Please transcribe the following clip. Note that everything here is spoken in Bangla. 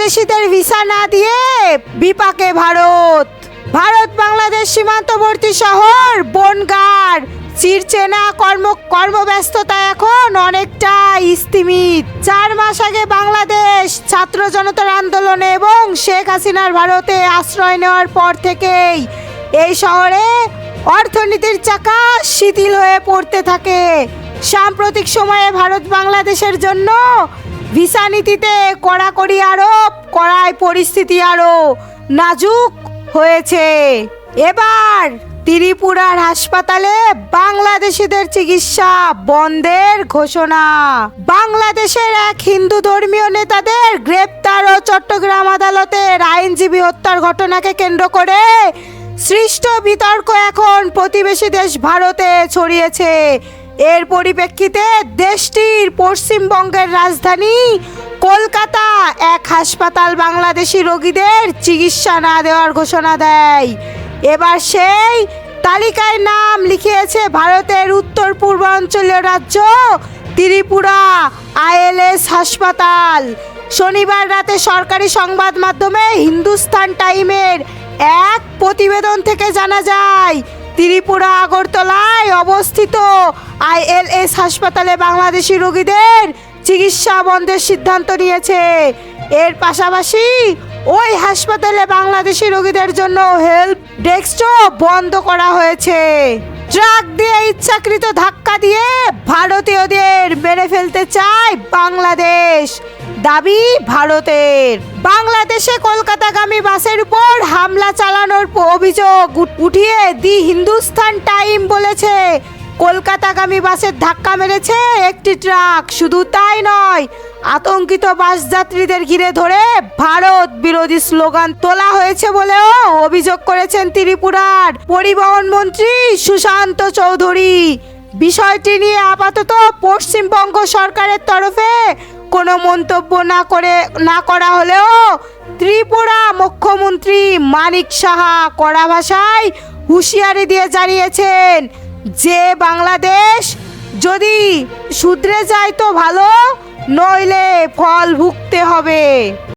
বাংলাদেশিদের ভিসা না দিয়ে বিপাকে ভারত। ভারত বাংলাদেশ সীমান্তবর্তী শহর, বনগার। চিরচেনা কর্ম, কর্মব্যস্ততা এখন অনেকটা স্থিমিত চার মাস আগে বাংলাদেশ ছাত্র জনতার আন্দোলনে এবং শেখ হাসিনার ভারতে আশ্রয় নেওয়ার পর থেকেই এই শহরে অর্থনীতির চাকা শিথিল হয়ে পড়তে থাকে। সাম্প্রতিক সময়ে ভারত বাংলাদেশের জন্য ভিসা নীতিতে কড়াকড়ি আরোপ করায় পরিস্থিতি আরও নাজুক হয়েছে। এবার ত্রিপুরার হাসপাতালে বাংলাদেশিদের চিকিৎসা বন্ধের ঘোষণা। বাংলাদেশের এক হিন্দু ধর্মীয় নেতাদের গ্রেপ্তার ও চট্টগ্রাম আদালতের আইনজীবী হত্যার ঘটনাকে কেন্দ্র করে সৃষ্ট বিতর্ক এখন প্রতিবেশী দেশ ভারতে ছড়িয়েছে। এর পরিপ্রেক্ষিতে দেশটির পশ্চিমবঙ্গের রাজধানী কলকাতা এক হাসপাতাল বাংলাদেশি রোগীদের চিকিৎসা না দেওয়ার ঘোষণা দেয়। এবার সেই তালিকায় নাম লিখিয়েছে ভারতের উত্তর পূর্বাঞ্চলীয় রাজ্য ত্রিপুরা আইএলএস হাসপাতাল। শনিবার রাতে সরকারি সংবাদ মাধ্যমে হিন্দুস্তান টাইমের এক প্রতিবেদন থেকে জানা যায় ত্রিপুরা, আগরতলায় অবস্থিত আইএলএস হাসপাতালে বাংলাদেশি রোগীদের চিকিৎসা বন্ধের সিদ্ধান্ত নিয়েছে। এর পাশাপাশি ওই হাসপাতালে বাংলাদেশি রোগীদের জন্য হেল্প ডেস্কও বন্ধ করা হয়েছে। ট্রাক দিয়ে ইচ্ছাকৃত ধাক্কা দিয়ে ভারতীয়দের মেরে ফেলতে চায় বাংলাদেশ। দাবি ভারতের। বাংলাদেশে কলকাতাগামী বাসের উপর হামলা চালানোর অভিযোগ উঠ- উঠিয়ে দি হিন্দুস্তান টাইম বলেছে। কলকাতাগামী বাসের ধাক্কা মেরেছে একটি ট্রাক। শুধু তাই নয়, আতঙ্কিত বাস যাত্রীদের ঘিরে ধরে ভারত বিরোধী স্লোগান তোলা হয়েছে বলেও অভিযোগ করেছেন ত্রিপুরার পরিবহন মন্ত্রী সুশান্ত চৌধুরী। বিষয়টি নিয়ে আপাতত পশ্চিমবঙ্গ সরকারের তরফে কোনো মন্তব্য না করে, না করা হলেও ত্রিপুরা মুখ্যমন্ত্রী মানিক সাহা কড়া ভাষায় হুঁশিয়ারি দিয়ে জানিয়েছেন যে বাংলাদেশ যদি শুধরে যায় তো ভালো, নইলে ফল ভুগতে হবে।